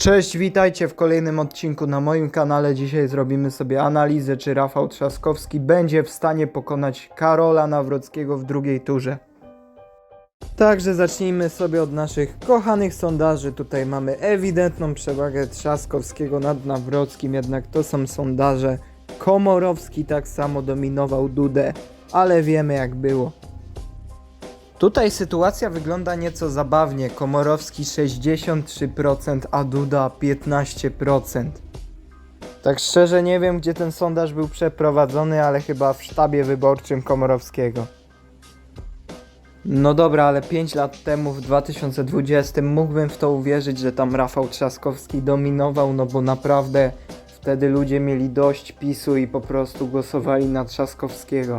Cześć, witajcie w kolejnym odcinku na moim kanale. Dzisiaj zrobimy sobie analizę, czy Rafał Trzaskowski będzie w stanie pokonać Karola Nawrockiego w drugiej turze. Także zacznijmy sobie od naszych kochanych sondaży. Tutaj mamy ewidentną przewagę Trzaskowskiego nad Nawrockim, jednak to są sondaże. Komorowski tak samo dominował Dudę, ale wiemy jak było. Tutaj sytuacja wygląda nieco zabawnie. Komorowski 63%, a Duda 15%. Tak szczerze nie wiem, gdzie ten sondaż był przeprowadzony, ale chyba w sztabie wyborczym Komorowskiego. No dobra, ale 5 lat temu, w 2020, mógłbym w to uwierzyć, że tam Rafał Trzaskowski dominował, no bo naprawdę wtedy ludzie mieli dość PiSu i po prostu głosowali na Trzaskowskiego.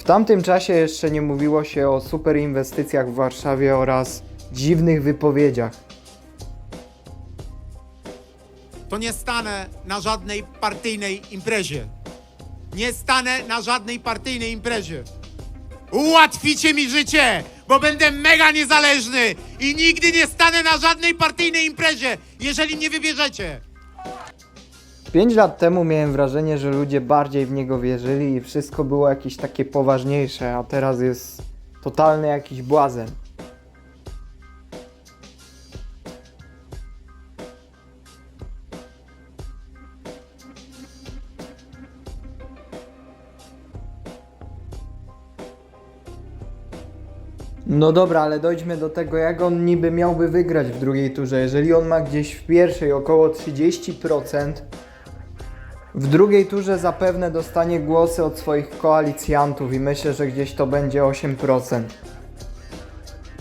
W tamtym czasie jeszcze nie mówiło się o super inwestycjach w Warszawie oraz dziwnych wypowiedziach. to nie stanę na żadnej partyjnej imprezie. Nie stanę na żadnej partyjnej imprezie. Ułatwicie mi życie, bo będę mega niezależny i nigdy nie stanę na żadnej partyjnej imprezie, jeżeli mnie wybierzecie. 5 lat temu miałem wrażenie, że ludzie bardziej w niego wierzyli i wszystko było jakieś takie poważniejsze, a teraz jest totalny jakiś błazen. No dobra, ale dojdźmy do tego, jak on niby miałby wygrać w drugiej turze. Jeżeli on ma gdzieś w pierwszej około 30%, w drugiej turze zapewne dostanie głosy od swoich koalicjantów i myślę, że gdzieś to będzie 8%.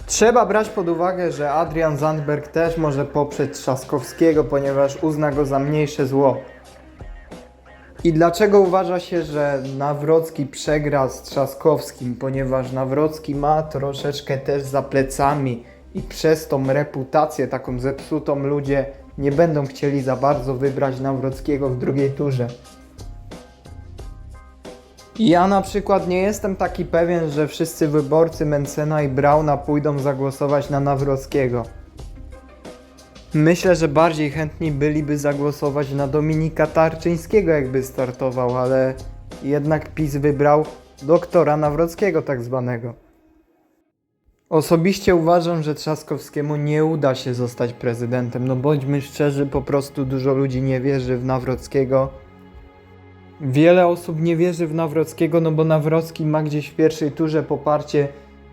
Trzeba brać pod uwagę, że Adrian Zandberg też może poprzeć Trzaskowskiego, ponieważ uzna go za mniejsze zło. I dlaczego uważa się, że Nawrocki przegra z Trzaskowskim? Ponieważ Nawrocki ma troszeczkę też za plecami i przez tą reputację taką zepsutą ludzie nie będą chcieli za bardzo wybrać Nawrockiego w drugiej turze. Ja na przykład nie jestem taki pewien, że wszyscy wyborcy Mencena i Brauna pójdą zagłosować na Nawrockiego. Myślę, że bardziej chętni byliby zagłosować na Dominika Tarczyńskiego, jakby startował, ale jednak PiS wybrał doktora Nawrockiego, tak zwanego. Osobiście uważam, że Trzaskowskiemu nie uda się zostać prezydentem. No bądźmy szczerzy, po prostu dużo ludzi nie wierzy w Nawrockiego. Wiele osób nie wierzy w Nawrockiego, no bo Nawrocki ma gdzieś w pierwszej turze poparcie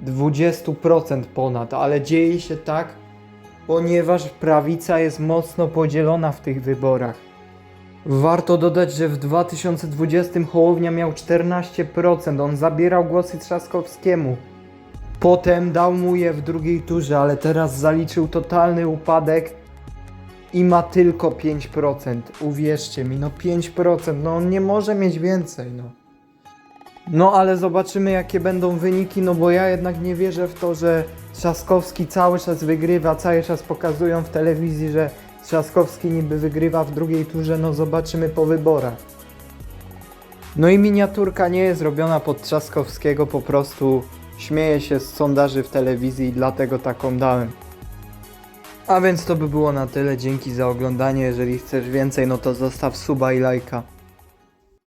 20% ponad, ale dzieje się tak, ponieważ prawica jest mocno podzielona w tych wyborach. Warto dodać, że w 2020 Hołownia miał 14%, on zabierał głosy Trzaskowskiemu. Potem dał mu je w drugiej turze, ale teraz zaliczył totalny upadek i ma tylko 5%. Uwierzcie mi, no 5%, no on nie może mieć więcej, no. No ale zobaczymy jakie będą wyniki, no bo ja jednak nie wierzę w to, że Trzaskowski cały czas wygrywa, cały czas pokazują w telewizji, że Trzaskowski niby wygrywa w drugiej turze, no zobaczymy po wyborach. No i miniaturka nie jest robiona pod Trzaskowskiego, po prostu śmieję się z sondaży w telewizji i dlatego taką dałem. A więc to by było na tyle, dzięki za oglądanie, jeżeli chcesz więcej, no to zostaw suba i lajka.